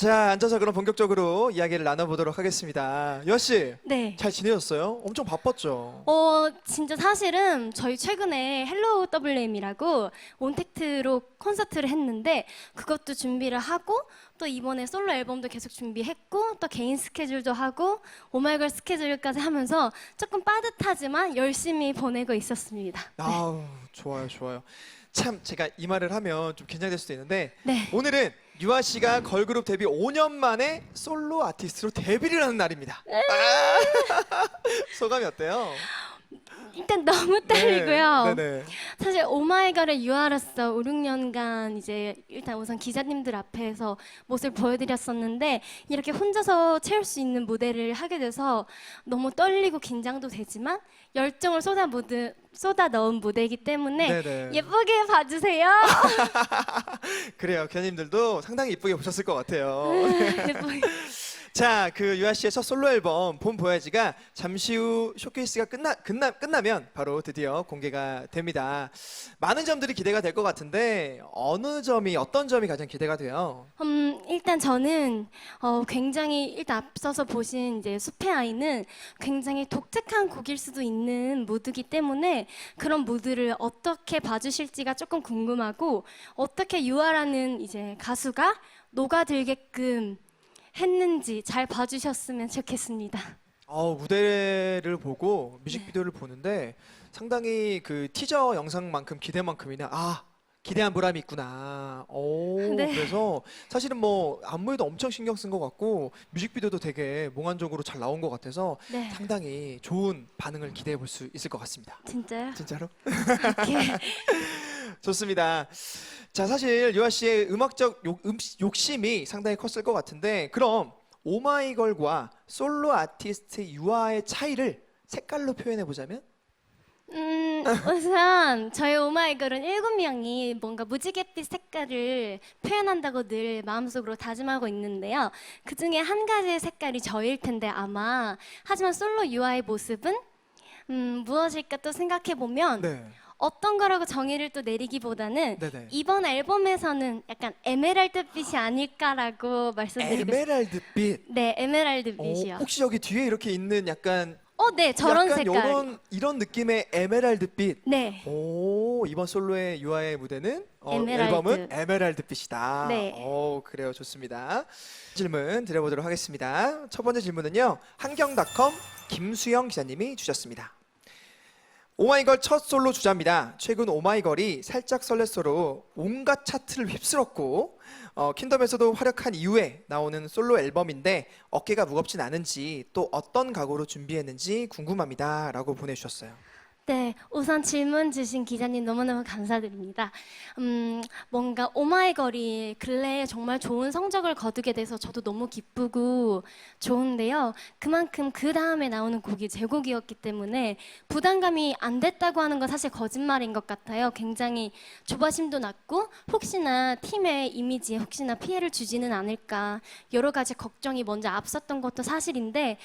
자, 앉아서 그럼 본격적으로 이야기를 나눠보도록 하겠습니다. 유아 씨, 네. 잘 지내셨어요? 엄청 바빴죠? 어, 진짜 사실은 저희 최근에 헬로우 WM이라고 온택트로 콘서트를 했는데 그것도 준비를 하고 또 이번에 솔로 앨범도 계속 준비했고 또 개인 스케줄도 하고 오마이걸 스케줄까지 하면서 조금 빠듯하지만 열심히 보내고 있었습니다. 아우, 좋아요, 좋아요. 참, 제가 이 말을 하면 좀 긴장될 수도 있는데 네. 오늘은 유아 씨가 걸그룹 데뷔 5년 만에 솔로 아티스트로 데뷔를 하는 날입니다. 아! 소감이 어때요? 일단 너무 떨리고요. 네. 사실 오마이걸의 유아로서 5, 6년간 이제 일단 우선 기자님들 앞에서 모습을 보여드렸었는데 이렇게 혼자서 채울 수 있는 무대를 하게 돼서 너무 떨리고 긴장도 되지만 열정을 쏟아 무드, 쏟아 넣은 무대이기 때문에 네네. 예쁘게 봐주세요. 그래요. 기자님들도 상당히 이쁘게 보셨을 것 같아요. 예쁘게. 자, 그 유아 첫 솔로 앨범 봄 보야지가 잠시 후 쇼케이스가 끝나, 끝나 끝나면 바로 드디어 공개가 됩니다. 많은 점들이 기대가 될 것 같은데 어느 점이 어떤 점이 가장 기대가 돼요? 음, 일단 저는 어, 굉장히 일단 앞서서 보신 이제 숲의 아이는 굉장히 독특한 곡일 수도 있는 무드기 때문에 그런 무드를 어떻게 봐주실지가 조금 궁금하고 어떻게 유아라는 이제 가수가 녹아들게끔 했는지 잘 봐주셨으면 좋겠습니다. 어, 무대를 보고 뮤직비디오를 보는데 상당히 그 티저 영상만큼 기대만큼이나 아 기대한 보람이 있구나. 오, 네. 그래서 사실은 뭐 안무에도 엄청 신경 쓴 것 같고 뮤직비디오도 되게 몽환적으로 잘 나온 것 같아서 네, 상당히 좋은 반응을 기대해 볼 수 있을 것 같습니다. 진짜요? 진짜로? 이렇게 좋습니다. 자, 사실 유아 씨의 음악적 욕, 음, 욕심이 상당히 컸을 것 같은데 그럼 오마이걸과 솔로 아티스트 유아의 차이를 색깔로 표현해 보자면? 음, 우선 저희 오마이걸은 일곱 명이 뭔가 무지갯빛 색깔을 표현한다고 늘 마음속으로 다짐하고 있는데요. 그 중에 한 가지의 색깔이 저일 텐데 아마 하지만 솔로 유아의 모습은 음, 무엇일까 또 생각해 보면 네. 어떤 거라고 정의를 또 내리기보다는 네네. 이번 앨범에서는 약간 에메랄드빛이 아닐까라고 말씀드리고 싶어요. 에메랄드빛. 네, 어, 에메랄드빛이요. 혹시 여기 뒤에 이렇게 있는 약간 어, 네, 저런 약간 색깔. 요런 이런 느낌의 에메랄드빛. 네. 오 이번 솔로의 유아의 무대는 어, 에메랄드. 앨범은 에메랄드빛이다. 네. 오 그래요 좋습니다. 질문 드려보도록 하겠습니다. 첫 번째 질문은요 한경닷컴 김수영 기자님이 주셨습니다. 오마이걸 첫 솔로 주자입니다. 최근 오마이걸이 살짝 설렜어로 온갖 차트를 휩쓸었고 어, 킨덤에서도 활약한 이후에 나오는 솔로 앨범인데 어깨가 무겁진 않은지 또 어떤 각오로 준비했는지 궁금합니다 라고 보내주셨어요. 네, 우선 질문 주신 기자님 너무너무 감사드립니다. 음, 뭔가 오마이걸이 근래에 정말 좋은 성적을 거두게 돼서 저도 너무 기쁘고 좋은데요. 그만큼 그 다음에 나오는 곡이 제 곡이었기 때문에 부담감이 안 됐다고 하는 건 사실 거짓말인 것 같아요. 굉장히 조바심도 났고 혹시나 팀의 이미지에 혹시나 피해를 주지는 않을까 여러 가지 걱정이 먼저 앞섰던 것도 사실인데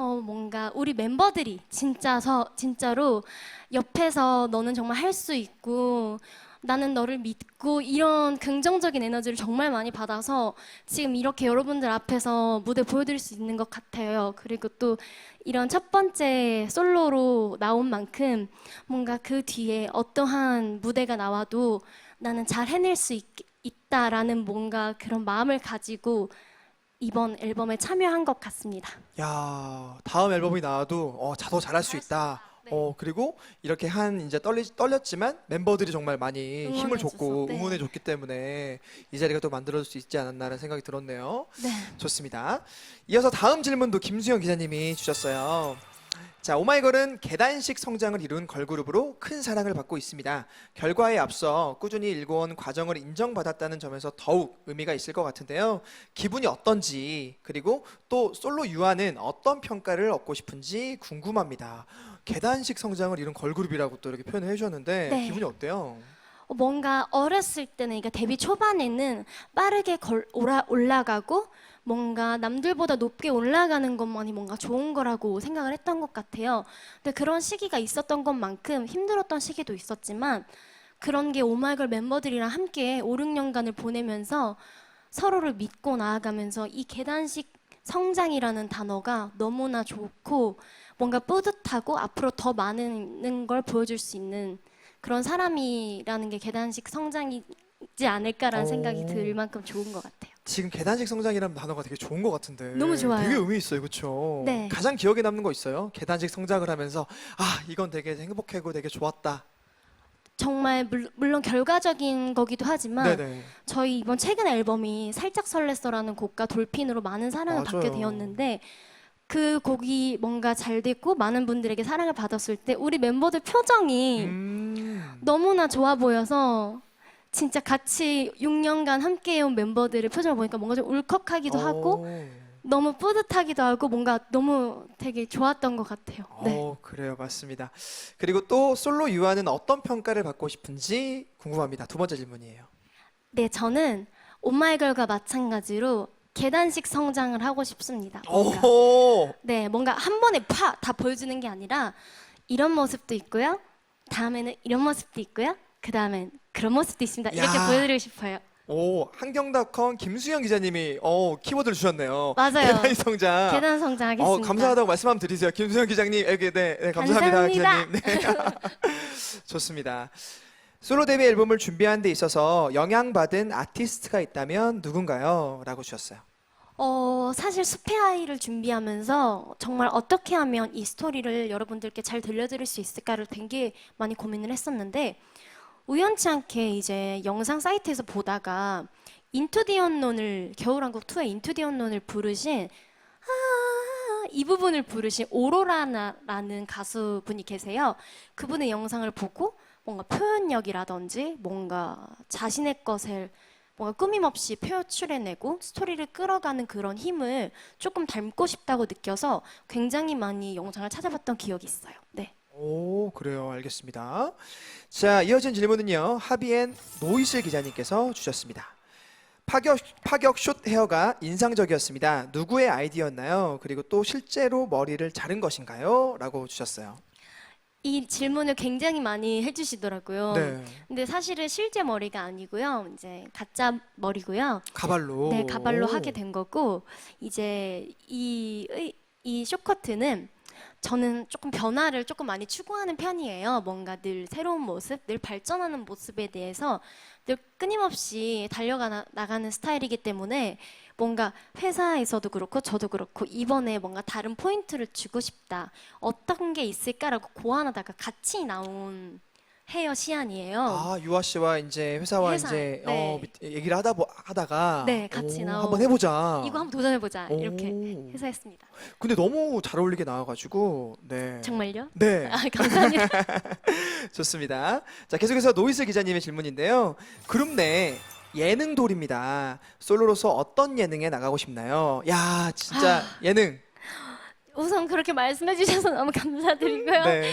어, 뭔가 우리 멤버들이 진짜서 진짜로 옆에서 너는 정말 할 수 있고 나는 너를 믿고 이런 긍정적인 에너지를 정말 많이 받아서 지금 이렇게 여러분들 앞에서 무대 보여드릴 수 있는 것 같아요. 그리고 또 이런 첫 번째 솔로로 나온 만큼 뭔가 그 뒤에 어떠한 무대가 나와도 나는 잘 해낼 수 있, 있다라는 뭔가 그런 마음을 가지고 이번 앨범에 참여한 것 같습니다. 야 다음 앨범이 나와도 어, 자, 더 잘할 수 있다. 네. 어 그리고 이렇게 한 이제 떨리 떨렸지만 멤버들이 정말 많이 힘을 응원해줘서, 줬고 네. 응원해 줬기 때문에 이 자리가 또 만들어질 수 있지 않았나라는 생각이 들었네요. 네. 좋습니다. 이어서 다음 질문도 김수영 기자님이 주셨어요. 자, 오마이걸은 계단식 성장을 이룬 걸그룹으로 큰 사랑을 받고 있습니다. 결과에 앞서 꾸준히 일궈온 과정을 인정받았다는 점에서 더욱 의미가 있을 것 같은데요. 기분이 어떤지 그리고 또 솔로 유아는 어떤 평가를 얻고 싶은지 궁금합니다. 계단식 성장을 이룬 걸그룹이라고 또 이렇게 표현을 해주셨는데 네. 기분이 어때요? 어, 뭔가 어렸을 때는 그러니까 데뷔 초반에는 빠르게 걸, 올라, 올라가고 뭔가 남들보다 높게 올라가는 것만이 뭔가 좋은 거라고 생각을 했던 것 같아요. 근데 그런 시기가 있었던 것만큼 힘들었던 시기도 있었지만 그런 게 오마이걸 멤버들이랑 함께 5, 6년간을 보내면서 서로를 믿고 나아가면서 이 계단식 성장이라는 단어가 너무나 좋고 뭔가 뿌듯하고 앞으로 더 많은 걸 보여줄 수 있는 그런 사람이라는 게 계단식 성장이지 않을까라는 오. 생각이 들 만큼 좋은 것 같아요. 지금 계단식 성장이라는 단어가 되게 좋은 것 같은데. 너무 좋아요. 되게 의미 있어요, 그렇죠? 네. 가장 기억에 남는 거 있어요? 계단식 성장을 하면서 아 이건 되게 행복하고 되게 좋았다. 정말 물, 물론 결과적인 거기도 하지만 네네. 저희 이번 최근 앨범이 살짝 설렜어라는 곡과 돌핀으로 많은 사랑을 받게 맞아요. 되었는데 그 곡이 뭔가 잘 됐고 많은 분들에게 사랑을 받았을 때 우리 멤버들 표정이 음. 너무나 좋아 보여서 진짜 같이 6년간 함께해온 멤버들의 표정을 보니까 뭔가 좀 울컥하기도 하고 오. 너무 뿌듯하기도 하고 뭔가 너무 되게 좋았던 것 같아요. 네. 어, 그래요, 맞습니다. 그리고 또 솔로 유아는 어떤 평가를 받고 싶은지 궁금합니다. 두 번째 질문이에요. 네, 저는 오마이걸과 마찬가지로 계단식 성장을 하고 싶습니다. 뭔가. 오, 네, 뭔가 한 번에 파 다 보여주는 게 아니라 이런 모습도 있고요. 다음에는 이런 모습도 있고요. 그 다음엔 그런 모습도 있습니다. 이렇게 야. 보여드리고 싶어요. 오, 한경닷컴 김수영 기자님이 어 키워드를 주셨네요. 맞아요. 계단 성장. 계단 성장하겠습니다. 어, 감사하다고 말씀 한번 드리세요. 김수영 기자님 에게 네, 네 감사합니다, 감사합니다. 기자님. 네. 좋습니다. 솔로 데뷔 앨범을 준비하는 데 있어서 영향받은 아티스트가 있다면 누군가요? 라고 주셨어요. 어, 사실 숲의 아이를 준비하면서 정말 어떻게 하면 이 스토리를 여러분들께 잘 들려드릴 수 있을까를 되게 많이 고민을 했었는데 우연치 않게 이제 영상 사이트에서 보다가 인투 디 언론을 겨울왕국 2의 인투 디 언론을 부르신 아, 이 부분을 부르신 오로라라는 가수분이 계세요. 그분의 영상을 보고 뭔가 표현력이라든지 뭔가 자신의 것을 뭔가 꾸밈없이 표출해내고 스토리를 끌어가는 그런 힘을 조금 닮고 싶다고 느껴서 굉장히 많이 영상을 찾아봤던 기억이 있어요. 네. 오, 그래요. 알겠습니다. 자, 이어진 질문은요. 하비엔 노이슬 기자님께서 주셨습니다. 파격, 파격 숏 헤어가 인상적이었습니다. 누구의 아이디어였나요? 그리고 또 실제로 머리를 자른 것인가요? 라고 주셨어요. 이 질문을 굉장히 많이 해주시더라고요. 네. 근데 사실은 실제 머리가 아니고요. 이제 가짜 머리고요. 가발로. 네, 가발로 오. 하게 된 거고 이제 이, 의- 이 쇼커트는 저는 조금 변화를 조금 많이 추구하는 편이에요. 뭔가 늘 새로운 모습, 늘 발전하는 모습에 대해서 늘 끊임없이 달려가 나가는 스타일이기 때문에 뭔가 회사에서도 그렇고 저도 그렇고 이번에 뭔가 다른 포인트를 주고 싶다. 어떤 게 있을까라고 고안하다가 같이 나온 헤어 시안이에요. 아 유아 씨와 이제 회사와 회사, 이제 네. 어, 밑- 얘기를 하다 보, 하다가 네, 같이 오, 나온- 한번 해보자. 이거 한번 도전해보자 이렇게 오. 해서 했습니다. 근데 너무 잘 어울리게 나와가지고 네. 정말요? 네 아, 감사합니다. 좋습니다. 자 계속해서 노이스 기자님의 질문인데요. 그룹 내 예능 돌입니다. 솔로로서 어떤 예능에 나가고 싶나요? 야 진짜 아. 예능. 우선 그렇게 말씀해 주셔서 너무 감사드리고요. 네.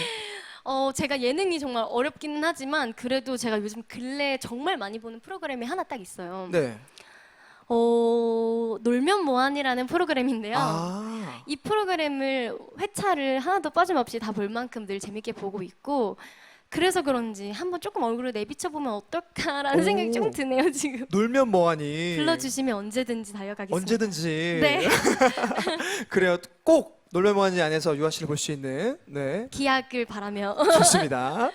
어, 제가 예능이 정말 어렵기는 하지만 그래도 제가 요즘 근래 정말 많이 보는 프로그램이 하나 딱 있어요. 네. 어, 놀면 뭐하니라는 프로그램인데요. 아. 이 프로그램을 회차를 하나도 빠짐없이 다 볼 만큼 늘 재밌게 보고 있고 그래서 그런지 한번 조금 얼굴을 내비쳐 보면 어떨까라는 오. 생각이 좀 드네요 지금. 놀면 뭐하니? 불러주시면 언제든지 달려가겠습니다. 언제든지. 네. 그래요. 꼭 놀면 뭐하니 안에서 유아 씨를 볼 수 있는. 네. 기약을 바라며 좋습니다.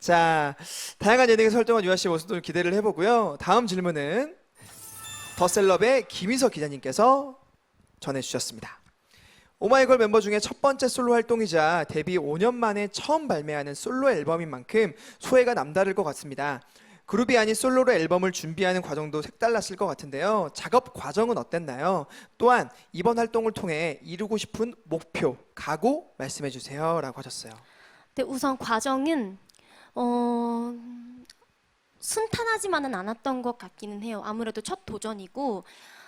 자, 다양한 예능에서 활동한 유아 씨의 모습도 기대를 해보고요. 다음 질문은 더셀럽의 김희석 기자님께서 전해주셨습니다. 오마이걸 멤버 중에 첫 번째 솔로 활동이자 데뷔 5년 만에 처음 발매하는 솔로 앨범인 만큼 소회가 남다를 것 같습니다. 그룹이 아닌 솔로로 앨범을 준비하는 과정도 색달랐을 것 같은데요. 작업 과정은 어땠나요? 또한 이번 활동을 통해 이루고 싶은 목표, 각오 말씀해 주세요라고 하셨어요. 네, 우선 과정은 어, 순탄하지만은 않았던 것 같기는 해요. 아무래도 첫 도전이고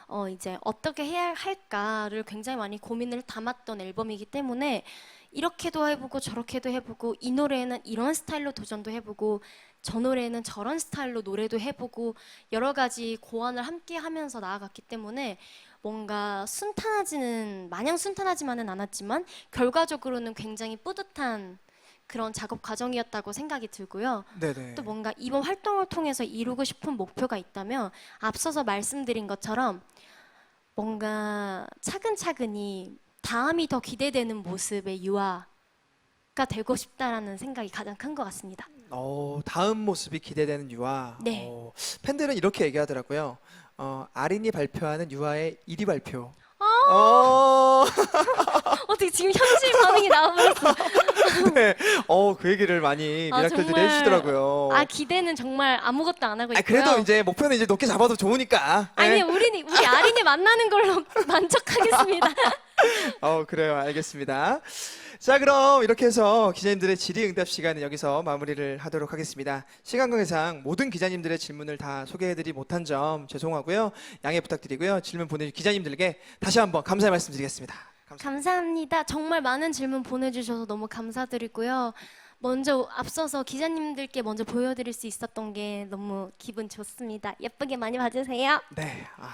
어, 이제 어떻게 해야 할까를 굉장히 많이 고민을 담았던 앨범이기 때문에 이렇게도 해보고 저렇게도 해보고 이 노래에는 이런 스타일로 도전도 해보고 저 노래에는 저런 스타일로 노래도 해보고 여러 가지 고안을 함께 하면서 나아갔기 때문에 뭔가 순탄하지는 마냥 순탄하지만은 않았지만 결과적으로는 굉장히 뿌듯한 그런 작업 과정이었다고 생각이 들고요. 네네. 또 뭔가 이번 활동을 통해서 이루고 싶은 목표가 있다면 앞서서 말씀드린 것처럼 뭔가 차근차근히 다음이 더 기대되는 모습의 유아가 되고 싶다라는 생각이 가장 큰 것 같습니다. 어, 다음 모습이 기대되는 유아. 네. 어, 팬들은 이렇게 얘기하더라고요. 어, 아린이 발표하는 유아의 1위 발표. 어, 어떻게 지금 현실 반응이 나와버렸어? 네. 어, 그 얘기를 많이 아, 미라클들이 정말. 해주시더라고요. 아 기대는 정말 아무것도 안 하고 아, 있고요. 그래도 이제 목표는 이제 높게 잡아도 좋으니까. 네. 아니 우리 우리 아린이 만나는 걸로 만족하겠습니다. 어, 그래요. 알겠습니다. 자, 그럼 이렇게 해서 기자님들의 질의응답 시간은 여기서 마무리를 하도록 하겠습니다. 시간 관계상 모든 기자님들의 질문을 다 소개해드리 못한 점 죄송하고요. 양해 부탁드리고요. 질문 보내주신 기자님들에게 다시 한번 감사의 말씀 드리겠습니다. 감사합니다. 감사합니다. 정말 많은 질문 보내주셔서 너무 감사드리고요. 먼저 앞서서 기자님들께 먼저 보여드릴 수 있었던 게 너무 기분 좋습니다. 예쁘게 많이 봐주세요. 네. 아.